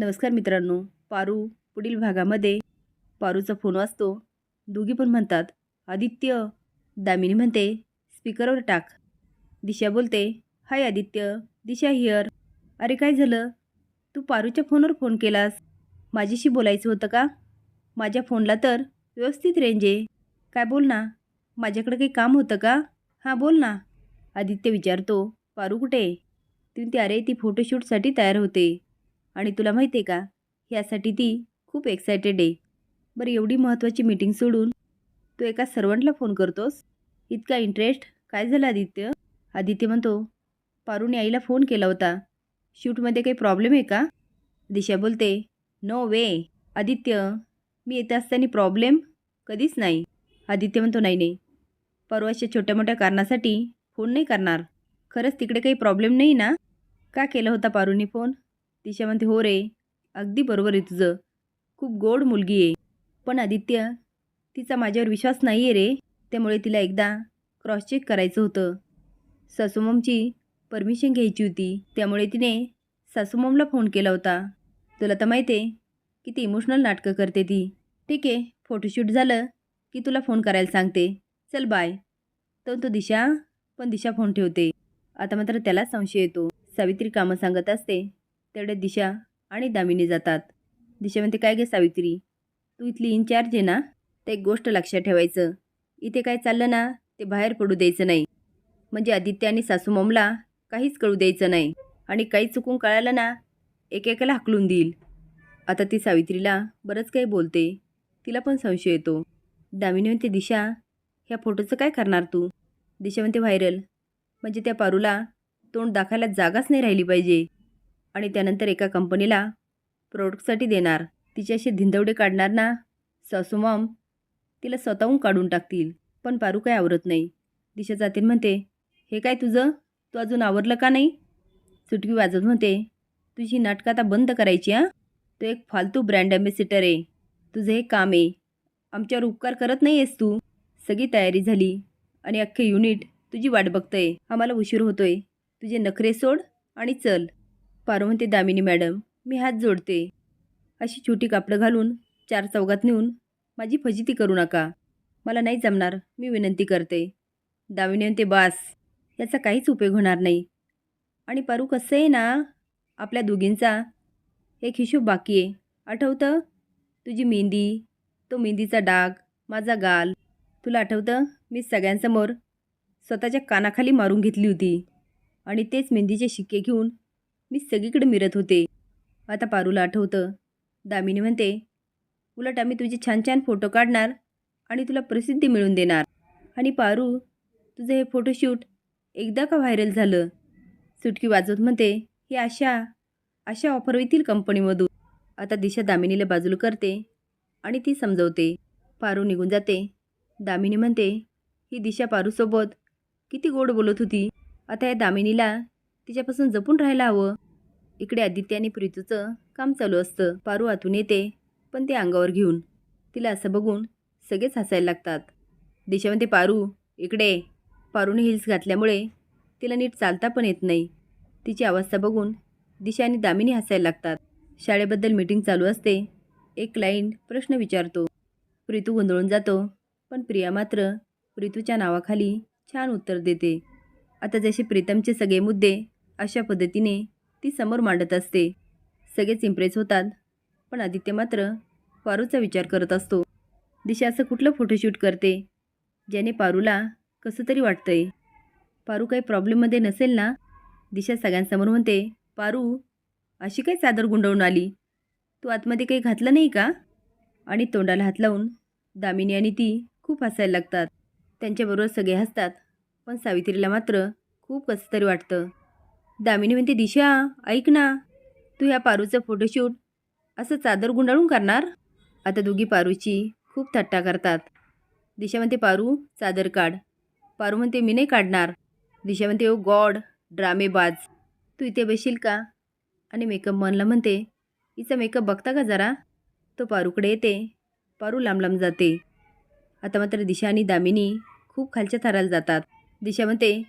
नमस्कार मित्रांनो. पारू पुढील भागामध्ये पारूचा फोन वाजतो. दोघी पण म्हणतात आदित्य. दामिनी म्हणते स्पीकरवर टाक. दिशा बोलते हाय आदित्य दिशा हिअर. अरे काय झालं? तू पारूच्या फोनवर फोन केलास? माझ्याशी बोलायचं होतं का? माझ्या फोनला तर व्यवस्थित रेंज आहे. काय बोल ना? माझ्याकडे काही काम होतं का? हां बोल ना. आदित्य विचारतो पारू कुठे आहे? ती अरे ती फोटोशूटसाठी तयार होते. आणि तुला माहिती आहे का? यासाठी ती खूप एक्सायटेड आहे. बरं एवढी महत्त्वाची मीटिंग सोडून तू एका सर्वंटला फोन करतोस? इतका इंटरेस्ट काय झालं आदित्य? आदित्य म्हणतो पारूने आईला फोन केला होता. शूटमध्ये काही प्रॉब्लेम आहे का? दिशा बोलते नो वे आदित्य मी येत असताना प्रॉब्लेम कधीच नाही. आदित्य म्हणतो नाही नाही. परवाच्या छोट्या मोठ्या कारणासाठी फोन नाही करणार. खरंच तिकडे काही प्रॉब्लेम नाही ना? का केला होता पारूने फोन दिशा म्हणते हो रे अगदी बरोबर आहे तुझं. खूप गोड मुलगी आहे. पण आदित्य तिचा माझ्यावर विश्वास नाही आहे रे. त्यामुळे तिला एकदा क्रॉस चेक करायचं होतं. सासूममची परमिशन घ्यायची होती. त्यामुळे तिने सासूममला फोन केला होता. तुला तर माहिती आहे की ती इमोशनल नाटकं करते ती. ठीक आहे फोटोशूट झालं की तुला फोन करायला सांगते. चल बाय. तर तो दिशा पण दिशा फोन ठेवते. आता मात्र त्याला संशय येतो. सावित्री कामं सांगत असते. तेवढ्या दिशा आणि दामिनी जातात. दिशा म्हणते काय गे सावित्री? तू इथली इन्चार्ज आहे ना? तर एक गोष्ट लक्षात ठेवायचं. इथे काय चाललं ना ते बाहेर पडू द्यायचं नाही. म्हणजे आदित्य आणि सासूममला काहीच कळू द्यायचं नाही. आणि काही चुकून कळालं ना एकेकाला हकलून देईल. आता ती सावित्रीला बरंच काही बोलते. तिला पण संशय येतो. दामिनी म्हणते दिशा ह्या फोटोचं काय करणार तू? दिशा म्हणते व्हायरल. म्हणजे त्या पारूला तोंड दाखायला जागाच नाही राहिली पाहिजे. आणि त्यानंतर एका कंपनीला प्रोडक्टसाठी देणार. तिच्याशी धिंदवडे काढणार ना? सासूमॉम तिला स्वतःहून काढून टाकतील पण पारू काय आवरत नाही. दिशा जातील म्हणते हे काय तुझं? तू अजून आवरलं का नाही? सुटकी वाजत म्हणते तुझी नाटकं आता बंद करायची हां? तू एक फालतू ब्रँड ॲम्बेसिटर आहे. तुझं हे काम आहे. आमच्यावर उपकार करत नाही आहेस तू. सगळी तयारी झाली आणि अख्खे युनिट तुझी वाट बघतंय. आम्हाला उशीर होतोय. तुझे नखरे सोड आणि चल. पारू म्हणते दामिनी मॅडम मी हात जोडते. अशी छोटी कापडं घालून चार चौघात नेऊन माझी फजिती करू नका. मला नाही जमणार मी विनंती करते. दामिनी म्हणते बास याचा काहीच उपयोग होणार नाही. आणि पारू कसं आहे ना आपल्या दोघींचा एक हिशोब बाकी आहे. आठवतं? तुझी मेहंदी तो मेहंदीचा डाग माझा गाल. तुला आठवतं? मी सगळ्यांसमोर स्वतःच्या कानाखाली मारून घेतली होती. आणि तेच मेहंदीचे शिक्के घेऊन मी सगळीकडे मिरत होते. आता पारूला आठवतं. दामिनी म्हणते उलट आम्ही तुझे छान छान फोटो काढणार आणि तुला प्रसिद्धी मिळवून देणार. आणि पारू तुझं हे फोटोशूट एकदा का व्हायरल झालं सुटकी वाजवत म्हणते हे अशा अशा ऑफर येतील कंपनीमधून आता दिशा दामिनीला बाजूला करते आणि ती समजवते. पारू निघून जाते. दामिनी म्हणते ही दिशा पारूसोबत किती गोड बोलत होती. आता या दामिनीला तिच्यापासून जपून राहायला हवं. इकडे आदित्य आणि प्रीतूचं काम चालू असतं. पारू आतून येते पण ते अंगावर घेऊन. तिला असं बघून सगळेच हसायला लागतात. दिशा म्हणते पारू इकडे. पारूने हिल्स घातल्यामुळे तिला नीट चालता पण येत नाही. तिची अवस्था बघून दिशा आणि दामिनी हसायला लागतात. शाळेबद्दल मीटिंग चालू असते एक क्लायंट प्रश्न विचारतो. प्रीतू गोंधळून जातो पण प्रिया मात्र प्रीतूच्या नावाखाली छान उत्तर देते. आता जसे प्रीतमचे सगळे मुद्दे अशा पद्धतीने ती समोर मांडत असते. सगळेच इम्प्रेस होतात. पण आदित्य मात्र पारूचा विचार करत असतो. दिशा असं कुठलं फोटोशूट करते? ज्याने पारूला कसं तरी वाटतंय. पारू काही प्रॉब्लेममध्ये नसेल ना? दिशा सगळ्यांसमोर म्हणते पारू अशी काय चादर गुंडवून आली? तू आतमध्ये काही घातलं नाही का? आणि तोंडाला हात लावून दामिनी आणि ती खूप हसायला लागतात. त्यांच्याबरोबर सगळे हसतात. पण सावित्रीला मात्र खूप कसं तरी वाटतं. दामिनी म्हणते दिशा ऐक ना तू ह्या पारूचं फोटोशूट असं चादर गुंडाळून करणार? आता दोघी पारूची खूप थट्टा करतात. दिशा म्हणते पारू चादर काढ. पारू म्हणते मी नाही काढणार. दिशा म्हणते ओ गॉड ड्रामेबाज तू इथे बसशील का? आणि मेकअप मनला म्हणते हिचा मेकअप बघता का जरा? तो पारूकडे येते. पारू लांब लांब जाते. आता मात्र दिशा आणि दामिनी खूप खालच्या थराला जातात. दिशा म्हणते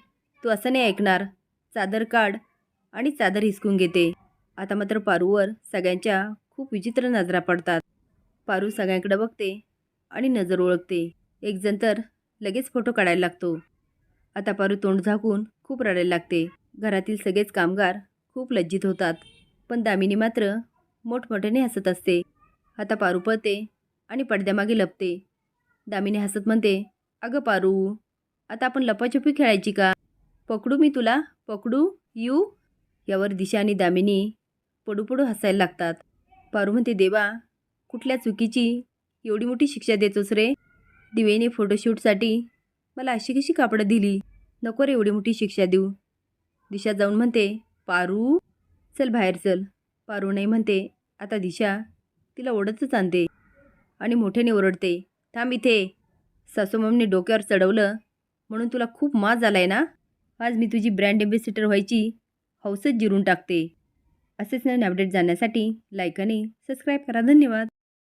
तू असं नाही ऐकणार. चादर काढ आणि चादर हिसकून घेते. आता मात्र पारूवर सगळ्यांच्या खूप विचित्र नजरा पडतात. पारू सगळ्यांकडे बघते आणि नजर ओळखते. एकजण तर लगेच फोटो काढायला लागतो. आता पारू तोंड झाकून खूप रडायला लागते. घरातील सगळेच कामगार खूप लज्जित होतात. पण दामिनी मात्र मोठमोठ्याने हसत असते. आता पारू पळते आणि पडद्यामागे लपते. दामिनी हसत म्हणते अगं पारू आता आपण लपाछपी खेळायची का? पकडू मी तुला? पकडू? यू? यावर दिशा आणि दामिनी पडूपडू हसायला लागतात. पारू म्हणते देवा कुठल्या चुकीची एवढी मोठी शिक्षा देतोस रे? दिवेने फोटोशूटसाठी मला अशी कशी कापडं दिली? नको रे एवढी मोठी शिक्षा देऊ. दिशा जाऊन म्हणते पारू चल बाहेर चल. पारू नाही म्हणते आता दिशा तिला ओढतच आणते. आणि मोठ्याने ओरडते थांब इथे. सासूमामने डोक्यावर चढवलं म्हणून तुला खूप माज आलाय ना? आज मी तुझी ब्रँड एम्बेसिडर व्हायची हौसच जिरून टाकते. असेच नवीन अपडेट जाण्यासाठी लाईक आणि सबस्क्राईब करा. धन्यवाद.